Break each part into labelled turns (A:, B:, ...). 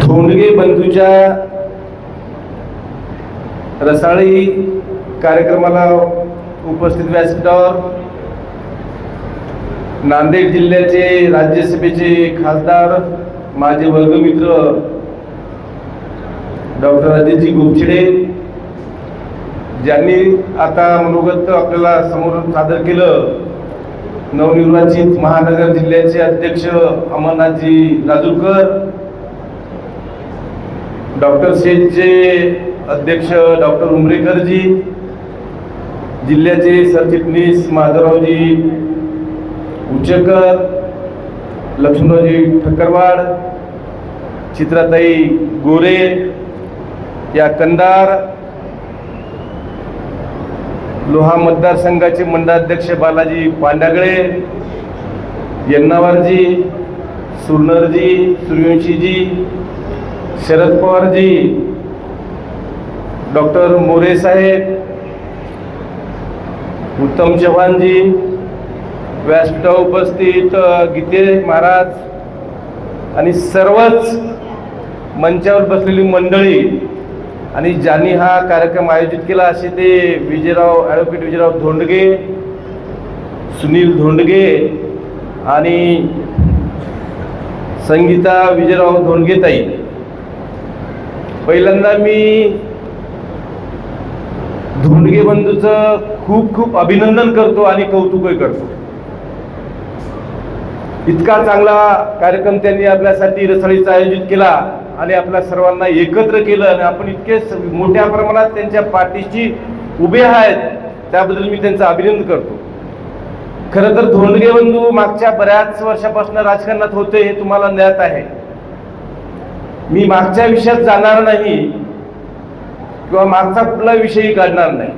A: धोंडगे बंधूच्या रसाळी कार्यक्रमाला उपस्थित व्यासपीठावर नांदेड जिल्ह्याचे राज्यसभेचे खासदार माझे वर्गमित्र डॉक्टर अजितजी गोपछिडे ज्यांनी आता मनोगत आपल्याला समोर सादर केलं. नवनिर्वाचित महानगर जिल्ह्याचे अध्यक्ष अमरनाथजी राजूरकर डॉक्टर सेजचे अध्यक्ष डॉक्टर उमरेकरजी जिल्ह्याचे सरचिटणीस माधवरावजी उचेकर लक्ष्मणरावजी ठक्करवाड चित्राताई गोरे या कंदार लोहा मतदारसंघाचे मंडळाध्यक्ष बालाजी पांडागळे यन्नावरजी सुरनरजी सूर्यवंशीजी शरद पवारजी डॉक्टर मोरे साहेब उत्तम चव्हाणजी व्यासपीठा उपस्थित गीते महाराज आणि सर्वच मंचावर बसलेली मंडळी आणि ज्यांनी हा कार्यक्रम आयोजित केला असे ते विजयराव ॲडव्होकेट विजयराव धोंडगे सुनील धोंडगे आणि संगीता विजयराव धोंडगेताई. पहिल्यांदा मी धोंडगे बंधूचं खूप खूप अभिनंदन करतो आणि कौतुकही करतो. इतका चांगला कार्यक्रम त्यांनी आपल्यासाठी रसाळीचा आयोजित केला. आणि आपल्या सर्वांना एकत्र केलं आणि आपण इतके स- मोठ्या प्रमाणात त्यांच्या पाठीशी उभे आहेत त्याबद्दल मी त्यांचं अभिनंदन करतो. खरं तर धोंडगे बंधू मागच्या बऱ्याच वर्षापासून राजकारणात होते हे तुम्हाला ज्ञात आहे. मी मागच्या विषयात जाणार नाही किंवा मागचा कुठला विषयही काढणार नाही.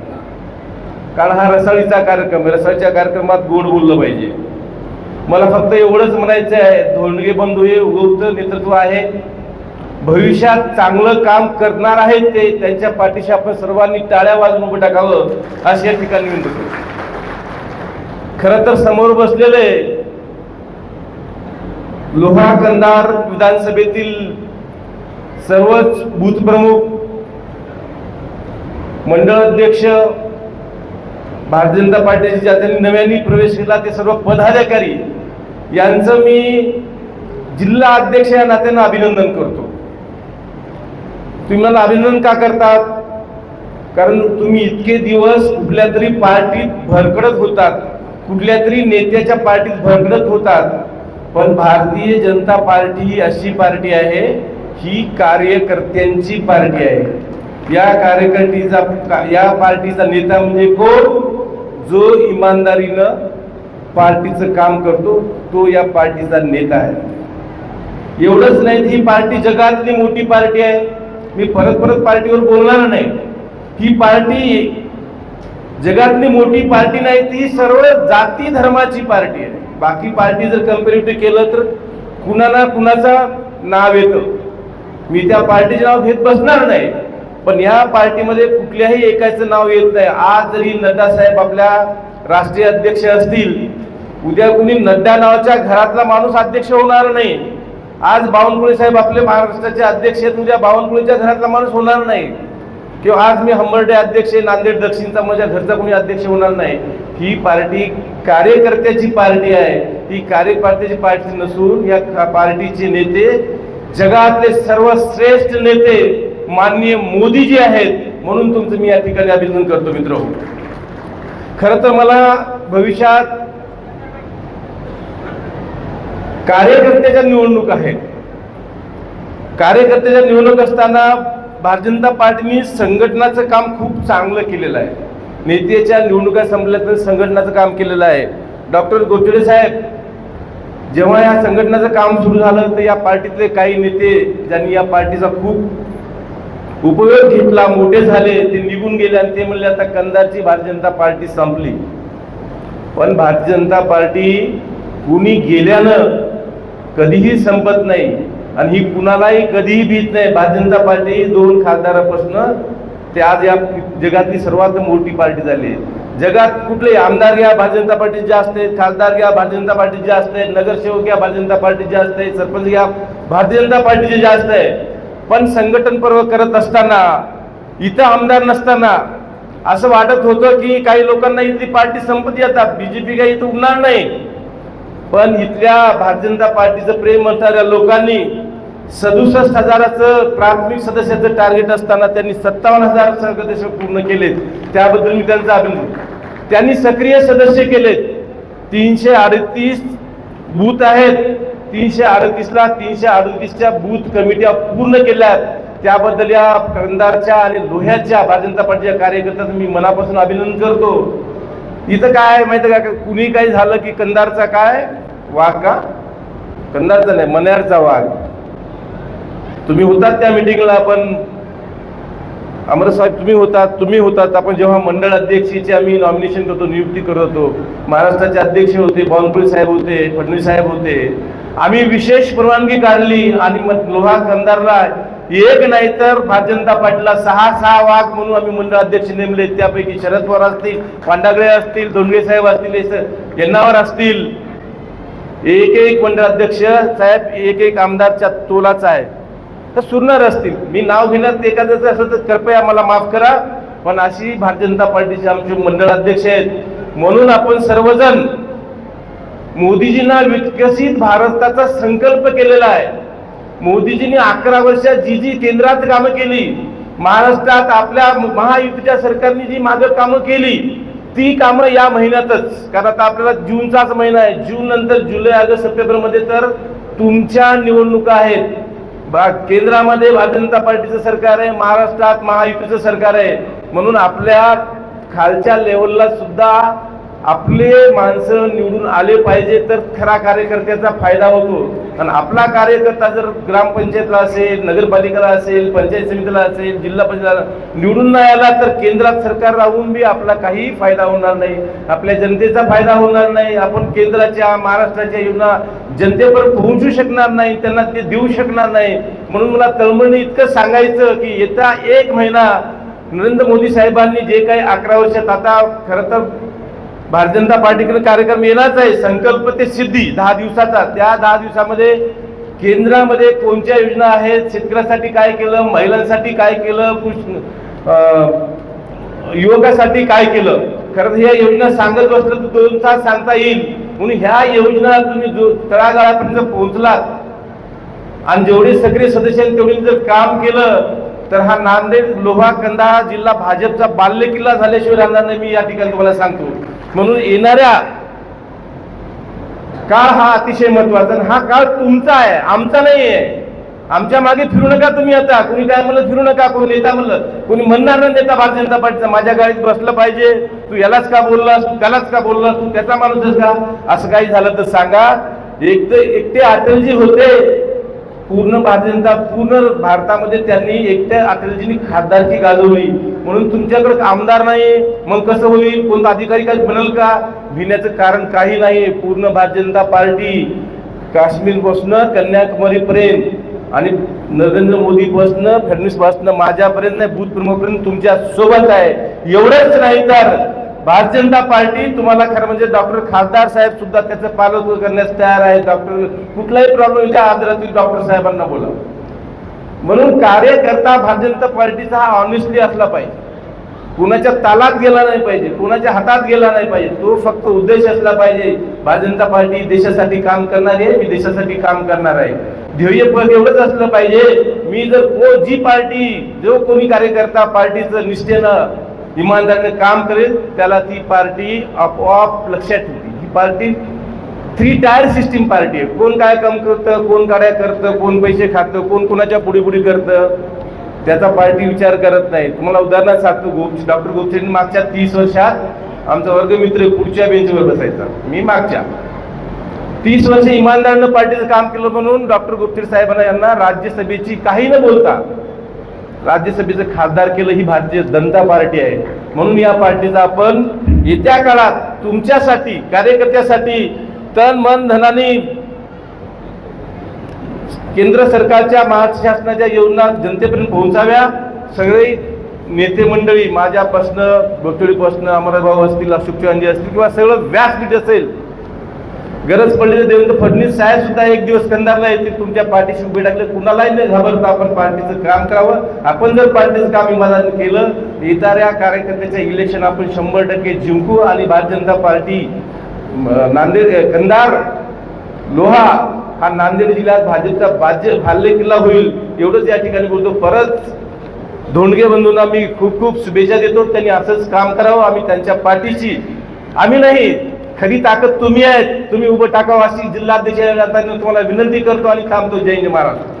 A: कारण हा रसाळीचा कार्यक्रम आहे. रसाळीच्या कार्यक्रमात गोड बोललं पाहिजे. मला फक्त एवढंच म्हणायचं आहे धोंडगे बंधू हे उगवतं नेतृत्व आहे. भविष्यात चांगलं काम करणार आहेत ते त्यांच्या पाठीशी आपण सर्वांनी टाळ्या वाजून उभं टाकावं अशी या ठिकाणी विनंती करतो. खरं तर समोर बसलेले लोहा कंदार विधानसभेतील सर्वच बूथ प्रमुख मंडळ अध्यक्ष भारतीय जनता पार्टीचे ज्या त्यांनी नव्याने प्रवेश केला ते सर्व पदाधिकारी यांचं मी जिल्हा अध्यक्ष या नात्यानं अभिनंदन करतो. तुम्ही मला अभिनंदन का करतात? कारण तुम्ही इतके दिवस कुठल्या तरी पार्टीत भरकडत होतात. कुठल्या तरी नेत्याच्या पार्टीत भरकडत होतात. पण भारतीय जनता पार्टी ही अशी पार्टी आहे ही कार्यकर्त्यांची पार्टी आहे. या कार्यकर्तीचा का- या पार्टीचा नेता म्हणजे कोण? जो इमानदारीनं पार्टीचं काम करतो तो या पार्टीचा नेता आहे. एवढंच नाही ही पार्टी जगातली मोठी पार्टी आहे. मी परत परत पार्टीवर बोलणार नाही. ही पार्टी जगातली मोठी पार्टी नाही ती सर्व जाती धर्माची पार्टी आहे. बाकी पार्टी जर कम्पेरिटिव्ह केलं तर कुणाला कुणाचा नाव येतं? मी त्या पार्टीचे नाव घेत बसणार नाही. पण या पार्टीमध्ये कुठल्याही एकाचं नाव येत नाही. आज जरी नड्डा साहेब आपल्या राष्ट्रीय अध्यक्ष असतील उद्या कुणी नड्डा नावाच्या घरातला माणूस अध्यक्ष होणार नाही. आज बावनकुळे साहेब आपले महाराष्ट्राचे अध्यक्ष आहेत म्हणजे उद्या बावनकुळेच्या घरातला माणूस होणार नाही. किंवा आज मी हंबर्डे अध्यक्ष आहे नांदेड दक्षिणचा माझ्या घरचा कोणी अध्यक्ष होणार नाही. ही पार्टी कार्यकर्त्याची पार्टी आहे. ही कार्यकर्त्याची पार्टी नसून या पार्टीचे नेते जगातले सर्वश्रेष्ठ नेते माननीय मोदीजी आहेत. म्हणून तुमचं मी या ठिकाणी अभिनंदन करतो मित्र हो. खरं तर मला भविष्यात कार्यकर्त्याच्या निवडणूक आहेत. कार्यकर्त्याच्या निवडणूक असताना भारतीय जनता पार्टीने संघटनाचं काम खूप चांगलं केलेलं आहे. नेत्याच्या निवडणुका संपल्या तर संघटनाचं काम केलेलं आहे. डॉक्टर गोचडे साहेब जेव्हा या संघटनाचं काम सुरू झालं तर या पार्टीतले काही नेते ज्यांनी या पार्टीचा खूप उपयोग घेतला मोठे झाले ते निघून गेले आणि ते म्हणले आता कंदारची भारतीय जनता पार्टी संपली. पण भारतीय जनता पार्टी कुणी गेल्यानं कधीही संपत नाही आणि ही कुणालाही कधीही भीत नाही. भारतीय जनता पार्टी दोन खासदारापासून ते आज या जगातली सर्वात मोठी पार्टी झाली आहे. जगात कुठले आमदार घ्या भारतीय जनता पार्टी जास्त आहेत. खासदार घ्या भारतीय जनता पार्टी जास्त आहेत. नगरसेवक घ्या भारतीय जनता पार्टी जास्त आहे. सरपंच घ्या भारतीय जनता पार्टीचे जास्त आहे. पण संघटन पर्व करत असताना इथं आमदार नसताना असं वाटत होतं की काही लोकांना इथली पार्टी संपत येतात. बीजेपी काही इथं उगणार नाही. पण इथल्या भारतीय जनता पार्टीचं प्रेम असणाऱ्या लोकांनी सदुसष्ट हजाराचं प्राथमिक सदस्याचं टार्गेट असताना त्यांनी सत्तावन्न हजार सदस्य पूर्ण केलेत. त्याबद्दल मी त्यांचा अभिनंदन. त्यांनी सक्रिय सदस्य केलेत. तीनशे अडतीस बूथ आहेत. तीनशे अडतीसला तीनशे अडतीसच्या बूथ कमिट्या पूर्ण केल्या त्याबद्दल या कंदारच्या आणि लोह्याच्या भारतीय जनता पार्टीच्या कार्यकर्त्यांचं मी मनापासून अभिनंदन करतो. इथं काय माहिती का? कुणी काही झालं की कंदारचा काय? वाघ का? कंदारचा नाही मन्यारचा वाघ. तुम्ही होतात त्या मिटिंगला आपण अमरसाहेब तुम्ही होतात तुम्ही होतात. आपण जेव्हा मंडळ अध्यक्षीचे आम्ही नॉमिनेशन करतो नियुक्ती करत होतो. महाराष्ट्राचे अध्यक्ष होते बावनकुळे साहेब होते फडणवीस साहेब होते. आम्ही विशेष परवानगी काढली आणि मग लोहा कंदारला एक नाही तर भारतीय जनता पार्टीला सहा सहा वाघ म्हणून आम्ही मंडळ अध्यक्ष नेमले. त्यापैकी शरद पवार असतील पांडागळे असतील धोंडगे साहेब असतील हे असतील. एक एक मंडळ अध्यक्ष साहेब एक एक आमदारच्या तोलाचा आहे. तर सुरणार असतील. मी नाव घेण्यात एखाद्याचं असं तर कृपया मला माफ करा पण अशी भारतीय जनता पार्टीचे आमचे मंडळ अध्यक्ष आहेत. म्हणून आपण सर्वजण मोदीजींना विकसित भारताचा संकल्प केलेला आहे. मोदीजींनी अकरा वर्षात जी जी केंद्रात कामं केली महाराष्ट्रात आपल्या महायुतीच्या सरकारने जी मागं कामं केली ती कामं या महिन्यातच. कारण आता आपल्याला जूनचाच महिना आहे. जून नंतर जुलै ऑगस्ट सप्टेंबरमध्ये तर तुमच्या निवडणुका आहेत. बा केंद्रामध्ये भारतीय जनता पार्टीचं सरकार आहे महाराष्ट्रात महायुतीचं सरकार आहे. म्हणून आपल्या खालच्या लेवलला सुद्धा आपले माणसं निवडून आले पाहिजे तर खरा कार्यकर्त्याचा फायदा होतो. आणि आपला कार्यकर्ता जर ग्रामपंचायतला असेल नगरपालिकेला असेल पंचायत समितीला असेल जिल्हा परिषदेला निवडून नाही आला तर केंद्रात सरकार राहून बी आपला काहीही फायदा होणार नाही. आपल्या जनतेचा फायदा होणार नाही. आपण केंद्राच्या महाराष्ट्राच्या योजना जनतेपर्यंत पोहोचू शकणार नाही. त्यांना ते देऊ शकणार नाही. म्हणून मला तळमळीने इतकं सांगायचं की येत्या एक महिना नरेंद्र मोदी साहेबांनी जे काही अकरा वर्षात आता खरं तर भारतीय जनता पार्टीकडे कार्यक्रम येणारच आहे. संकल्प ते सिद्धी. दहा दिवसाचा. त्या दहा दिवसामध्ये केंद्रामध्ये कोणत्या योजना आहेत? शेतकऱ्यासाठी काय केलं? महिलांसाठी काय केलं? युवकासाठी काय केलं? खरं ह्या योजना सांगत बसलं तर दोन तास सांगता येईल. म्हणून ह्या योजना तुम्ही जो तळागाळापर्यंत पोहोचलात आणि जेवढे सक्रिय सदस्य तेवढी तेवढे जर काम केलं तर हा नांदेड लोहा कंदा जिल्हा भाजपचा बाल्य किल्ला झाल्याशिवाय राहणार नाही. मी या ठिकाणी तुम्हाला सांगतो. म्हणून येणाऱ्या काळ हा अतिशय महत्त्वाचा आणि हा काळ तुमचा आहे आमचा नाही आहे. आमच्या मागे फिरू नका तुम्ही आता. कोणी काय म्हणलं फिरू नका. कोणी नेता म्हणलं कोणी म्हणणार नाही नेता भारतीय जनता पार्टीचा. माझ्या गाडीत बसलं पाहिजे. तू यालाच का बोललास? तू त्यालाच का बोललास? तू त्याचा माणूसच का? असं काही झालं तर सांगा. एक तर एकटे अटलजी होते. पूर्ण भारतीय जनता पूर्ण भारतामध्ये त्यांनी एकट्या अटलजींनी खासदारकी गाजवली. म्हणून तुमच्याकडे आमदार नाही मग कसं होईल? कोणता अधिकारी काही बनेल का? भिण्याचं कारण काही नाही. पूर्ण भारतीय जनता पार्टी काश्मीर पासनं कन्याकुमारीपर्यंत आणि नरेंद्र मोदी बसणं फडणवीस बसणं माझ्यापर्यंत नाही बूथ प्रमुखपर्यंत तुमच्यासोबत आहे. एवढंच नाही तर भारतीय जनता पार्टी तुम्हाला खरं म्हणजे डॉक्टर खासदार साहेब सुद्धा त्याचं पालन करण्यास तयार आहे. डॉक्टर कुठलाही प्रॉब्लेम येईल आदरातील डॉक्टर साहेबांना बोला म्हणून कार्यकर्ता भारतीय जनता पार्टीचा हा ऑनेस्टली असला पाहिजे. कुणाच्या तालात गेला नाही पाहिजे कुणाच्या हातात गेला नाही पाहिजे तो फक्त उद्देश असला पाहिजे. भारतीय जनता पार्टी देशासाठी काम करणार आहे मी देशासाठी काम करणार आहे. ध्येय एवढंच असलं पाहिजे. मी जर को जी पार्टी जो कोणी कार्यकर्ता पार्टीचं निष्ठेनं इमानदारीने काम करेल त्याला ती पार्टी आपोआप लक्षात ठेवते ही party three tier system party आहे. कोण काय काम करतं कोण काय करतं कोण पैसे खातं कोण कोणाच्या पुढे पुढे करतं त्याचा पार्टी विचार करत नाही. तुम्हाला उदाहरणार्थ सांगतो गोप डॉक्टर गोपचेंनी मागच्या तीस वर्षात आमचा वर्गमित्र पुढच्या बेंचवर बसायचा. मी मागच्या. तीस वर्ष इमानदारीनं पार्टीचं काम केलं म्हणून डॉक्टर गुप्तीर साहेबांना यांना राज्यसभेची काही न बोलता राज्यसभेचं खासदार केलं ही भारतीय जनता पार्टी आहे. म्हणून या पार्टीचा आपण येत्या काळात तुमच्यासाठी कार्यकर्त्यासाठी तन मन धनाने केंद्र सरकारच्या महाराष्ट्र शासनाच्या योजना जनतेपर्यंत पोहोचाव्या. सगळे नेते मंडळी माझ्यापासनं गोतळीपासनं अमरभाऊ असतील अशोक चव्हाणजी असतील किंवा सगळं व्यासपीठ असेल गरज पडली देवेंद्र फडणवीस साहेब सुद्धा एक दिवस कंधारला येतील तुमच्या पाठीशी उभे टाकले कुणालाही न घाबरता आपण पार्टीचं काम करावं. आपण जर पार्टीचं काम इमानाने केलं येणाऱ्या कार्यकर्त्याच्या इलेक्शन आपण शंभर टक्के जिंकू आणि भारतीय जनता पार्टी नांदेड कंधार लोहा हा नांदेड जिल्ह्यात भाजपचा बाज्य भाल्य किल्ला होईल. एवढंच या ठिकाणी बोलतो. परत धोंडगे बंधूंना मी खूप खूप शुभेच्छा देतो. त्यांनी असंच काम करावं. आम्ही त्यांच्या पाठीशी. आम्ही नाही. खरी ताकद तुम्ही आहेत. तुम्ही उभं टाकावं अशी जिल्हाध्यक्ष तुम्हाला विनंती करतो आणि थांबतो. जय हिंद महाराज